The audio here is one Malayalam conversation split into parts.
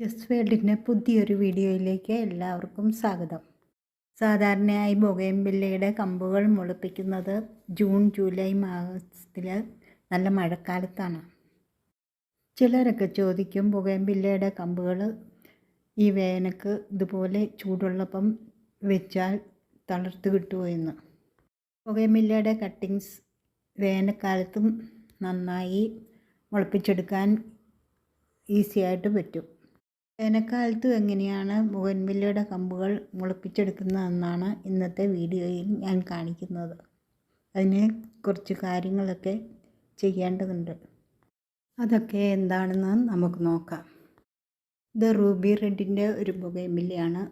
ജസ്റ്റ് വേൾഡിന്റെ പുതിയൊരു വീഡിയോയിലേക്ക് എല്ലാവർക്കും സ്വാഗതം. സാധാരണയായി ബൊഗയംബില്ലയുടെ കമ്പുകൾ മുളപ്പിക്കുന്നത് ജൂൺ ജൂലൈ മാസത്തിൽ നല്ല മഴക്കാലത്താണ്. ചിലരൊക്കെ ചോദിക്കും ബൊഗയംബില്ലയുടെ കമ്പുകൾ ഈ വേനക്ക് ഇതുപോലെ ചൂടുള്ളപ്പം വെച്ചാൽ തളർത്ത് കിട്ടുമോ എന്ന്? ബൊഗൈൻവില്ലയുടെ കട്ടിങ്സ് വേനൽക്കാലത്തും നന്നായി മുളപ്പിച്ചെടുക്കാൻ ഈസിയായിട്ട് പറ്റും. വേനൽക്കാലത്തും എങ്ങനെയാണ് ബുഗൻവില്ലയുടെ കമ്പുകൾ മുളപ്പിച്ചെടുക്കുന്നതെന്നാണ് ഇന്നത്തെ വീഡിയോയിൽ ഞാൻ കാണിക്കുന്നത്. അതിന് കുറച്ച് കാര്യങ്ങളൊക്കെ ചെയ്യേണ്ടതുണ്ട്. അതൊക്കെ എന്താണെന്ന് നമുക്ക് നോക്കാം. ഇത് റൂബി റെഡിന്റെ ഒരു ബുഗൻവില്ലയാണ്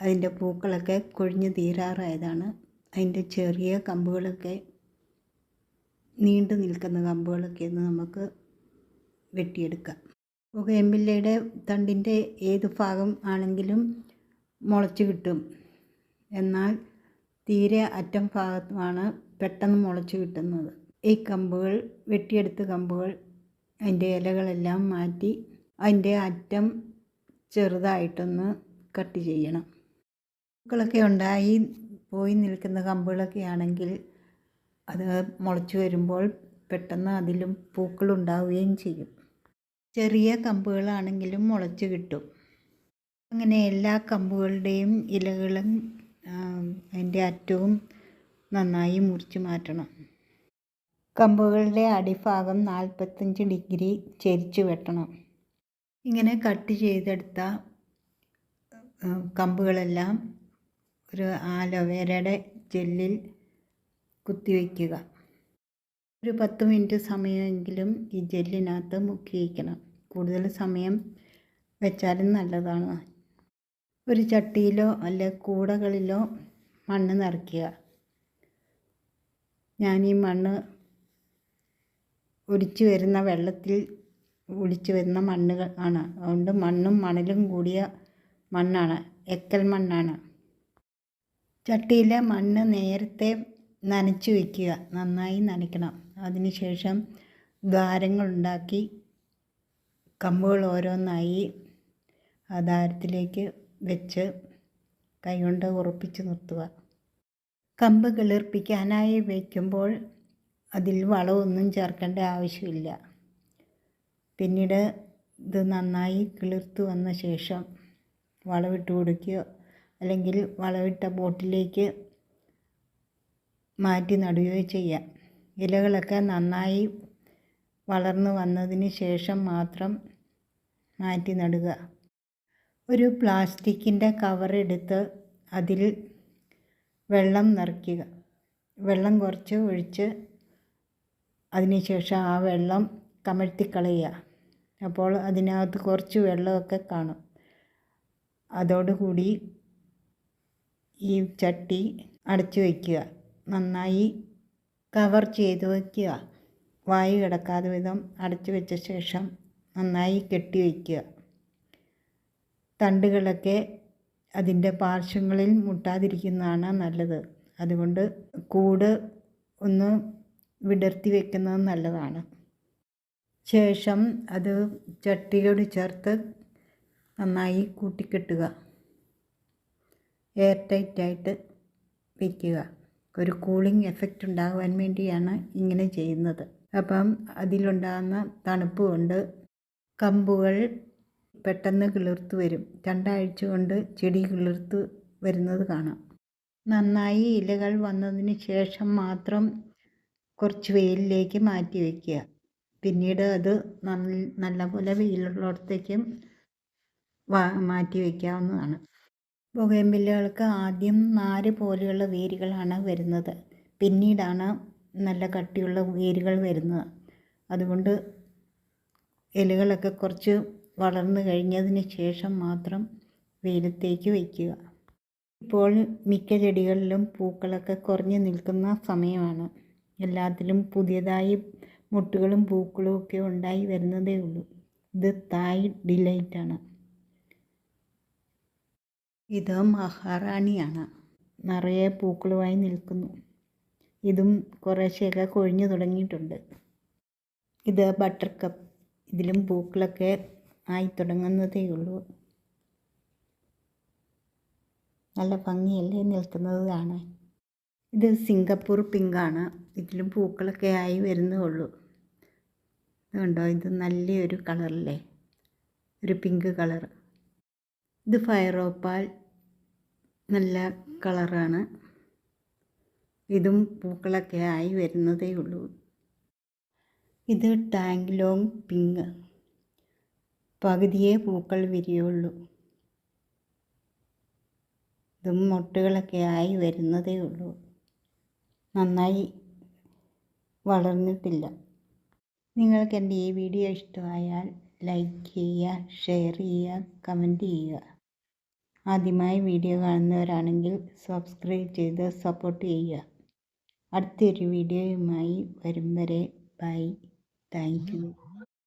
അതിന്റെ പൂക്കളൊക്കെ കൊഴിഞ്ഞു തീരാറായതാണ്. അതിന്റെ ചെറിയ കമ്പുകളൊക്കെ നീണ്ടു നിൽക്കുന്ന കമ്പുകളൊക്കെ ഒന്ന് നമുക്ക് വെട്ടിയെടുക്കാം. പുകയമ്പില്ലയുടെ തണ്ടിന്റെ ഏത് ഭാഗം ആണെങ്കിലും മുളച്ച് കിട്ടും. എന്നാൽ തീരെ അറ്റം ഭാഗത്തുമാണ് പെട്ടെന്ന് മുളച്ച് കിട്ടുന്നത്. ഈ കമ്പുകൾ വെട്ടിയെടുത്ത കമ്പുകൾ അതിന്റെ ഇലകളെല്ലാം മാറ്റി അതിന്റെ അറ്റം ചെറുതായിട്ടൊന്ന് കട്ട് ചെയ്യണം. പൂക്കളൊക്കെ ഉണ്ടായി പോയി നിൽക്കുന്ന കമ്പുകളൊക്കെ ആണെങ്കിൽ അത് മുളച്ച് വരുമ്പോൾ പെട്ടെന്ന് അതിലും പൂക്കളുണ്ടാവുകയും ചെയ്യും. ചെറിയ കമ്പുകളാണെങ്കിലും മുളച്ച് കിട്ടും. അങ്ങനെ എല്ലാ കമ്പുകളുടെയും ഇലകളും അതിന്റെ അറ്റവും നന്നായി മുറിച്ച് മാറ്റണം. കമ്പുകളുടെ അടിഭാഗം നാൽപ്പത്തഞ്ച് ഡിഗ്രി ചെരിച്ച് വെട്ടണം. ഇങ്ങനെ കട്ട് ചെയ്തെടുത്ത കമ്പുകളെല്ലാം ഒരു ആലോവേരയുടെ ജെല്ലിൽ കുത്തിവയ്ക്കുക. ഒരു പത്ത് മിനിറ്റ് സമയമെങ്കിലും ഈ ജെല്ലിനകത്ത് മുക്കി വയ്ക്കണം കൂടുതൽ സമയം വെച്ചാലും നല്ലതാണ്. ഒരു ചട്ടിയിലോ അല്ലെ കൂടകളിലോ മണ്ണ് നിറയ്ക്കുക. ഞാൻ ഈ മണ്ണ് ഒലിച്ചു വരുന്ന വെള്ളത്തിൽ ഒലിച്ചു വരുന്ന മണ്ണുകൾ ആണ്. അതുകൊണ്ട് മണ്ണും മണലും കൂടിയ മണ്ണാണ്. എക്കൽ മണ്ണാണ്. ചട്ടിയിലെ മണ്ണ് നേരത്തെ നനച്ചു വയ്ക്കുക. നന്നായി നനയ്ക്കണം. അതിനുശേഷം ദ്വാരങ്ങളുണ്ടാക്കി കമ്പുകൾ ഓരോന്നായി ആ ദ്വാരത്തിലേക്ക് വെച്ച് കൈകൊണ്ട് ഉറപ്പിച്ച് നിർത്തുക. കമ്പ് കിളിർപ്പിക്കാനായി വയ്ക്കുമ്പോൾ അതിൽ വളമൊന്നും ചേർക്കേണ്ട ആവശ്യമില്ല. പിന്നീട് ഇത് നന്നായി കിളിർത്ത് വന്ന ശേഷം വളമിട്ട് കൊടുക്കുകയോ അല്ലെങ്കിൽ വളമിട്ട ബോട്ടിലേക്ക് മാറ്റി നടുകയോ ചെയ്യാം. ഇലകളൊക്കെ നന്നായി വളർന്നു വന്നതിന് ശേഷം മാത്രം മാറ്റി നടുക. ഒരു പ്ലാസ്റ്റിക്കിന്റെ കവറെടുത്ത് അതിൽ വെള്ളം നിറയ്ക്കുക. വെള്ളം കുറച്ച് ഒഴിച്ച് അതിനുശേഷം ആ വെള്ളം കമഴ്ത്തിക്കളയുക. അപ്പോൾ അതിനകത്ത് കുറച്ച് വെള്ളമൊക്കെ കാണും. അതോടുകൂടി ഈ ചട്ടി അടച്ചു വയ്ക്കുക. നന്നായി കവർ ചെയ്ത് വയ്ക്കുക. വായു കിടക്കാതെ വിധം അടച്ചു വെച്ച ശേഷം നന്നായി കെട്ടി വയ്ക്കുക. തണ്ടുകളൊക്കെ അതിന്റെ പാർശ്വങ്ങളിൽ മുട്ടാതിരിക്കുന്നതാണ് നല്ലത്. അതുകൊണ്ട് കൂട് ഒന്ന് വിടർത്തി വെക്കുന്നത് നല്ലതാണ്. ശേഷം അത് ചട്ടിയോട് ചേർത്ത് നന്നായി കൂട്ടിക്കെട്ടുക. എയർ ടൈറ്റായിട്ട് വയ്ക്കുക. ഒരു കൂളിംഗ് എഫക്റ്റ് ഉണ്ടാകുവാൻ വേണ്ടിയാണ് ഇങ്ങനെ ചെയ്യുന്നത്. അപ്പം അതിലുണ്ടാകുന്ന തണുപ്പ് കൊണ്ട് കമ്പുകൾ പെട്ടെന്ന് കിളിർത്ത് വരും. രണ്ടാഴ്ച കൊണ്ട് ചെടി കിളിർത്ത് വരുന്നത് കാണാം. നന്നായി ഇലകൾ വന്നതിന് ശേഷം മാത്രം കുറച്ച് വെയിലിലേക്ക് മാറ്റി വയ്ക്കുക പിന്നീട് അത് നല്ലപോലെ വെയിലുള്ളിടത്തേക്കും മാറ്റി വയ്ക്കാവുന്നതാണ് ബൊഗൈൻവില്ലകൾക്ക് ആദ്യം നാര് പോലെയുള്ള വേരുകളാണ് വരുന്നത്. പിന്നീടാണ് നല്ല കട്ടിയുള്ള വേരുകൾ വരുന്നത്. അതുകൊണ്ട് ഇലകളൊക്കെ കുറച്ച് വളർന്നു കഴിഞ്ഞതിന് ശേഷം മാത്രം വെയിലത്തേക്ക് വയ്ക്കുക. ഇപ്പോൾ മിക്ക ചെടികളിലും പൂക്കളൊക്കെ കുറഞ്ഞു നിൽക്കുന്ന സമയമാണ്. എല്ലാത്തിലും പുതിയതായി മുട്ടുകളും പൂക്കളും ഒക്കെ ഉണ്ടായി വരുന്നതേ ഉള്ളൂ. ഇത് തായ് ഡിലൈറ്റാണ്. ഇത് മഹാറാണിയാണ്. നിറയെ പൂക്കളുമായി നിൽക്കുന്നു. ഇതും കുറേശ്ശെയൊക്കെ കൊഴിഞ്ഞു തുടങ്ങിയിട്ടുണ്ട്. ഇത് ബട്ടർ കപ്പ് ഇതിലും പൂക്കളൊക്കെ ആയി തുടങ്ങുന്നതേ ഉള്ളൂ. നല്ല ഭംഗിയല്ലേ നിൽക്കുന്നത് കാണാൻ. ഇത് സിംഗപ്പൂർ പിങ്കാണ് ഇതിലും പൂക്കളൊക്കെ ആയി വരുന്നേ ഉള്ളൂ. ഇതുണ്ടോ ഇത് നല്ലൊരു കളറല്ലേ ഒരു പിങ്ക് കളർ ഇത് ഫയറോപ്പാൽ നല്ല കളറാണ്. ഇതും പൂക്കളൊക്കെ ആയി വരുന്നതേ ഉള്ളൂ. ഇത് ടാങ്ക്ലോങ് പിങ്ക്. പകുതിയേ പൂക്കൾ വിരിയുള്ളൂ ഇതും മുട്ടുകളൊക്കെ ആയി വരുന്നതേ ഉള്ളൂ. നന്നായി വളർന്നിട്ടില്ല. നിങ്ങൾക്ക് എന്റെ ഈ വീഡിയോ ഇഷ്ടമായാൽ ലൈക്ക് ചെയ്യുക ഷെയർ ചെയ്യുക കമന്റ് ചെയ്യുക. ആദ്യമായി വീഡിയോ കാണുന്നവരാണെങ്കിൽ സബ്സ്ക്രൈബ് ചെയ്ത് സപ്പോർട്ട് ചെയ്യുക. അടുത്തൊരു വീഡിയോയുമായി വരും വരെ. Bye thank you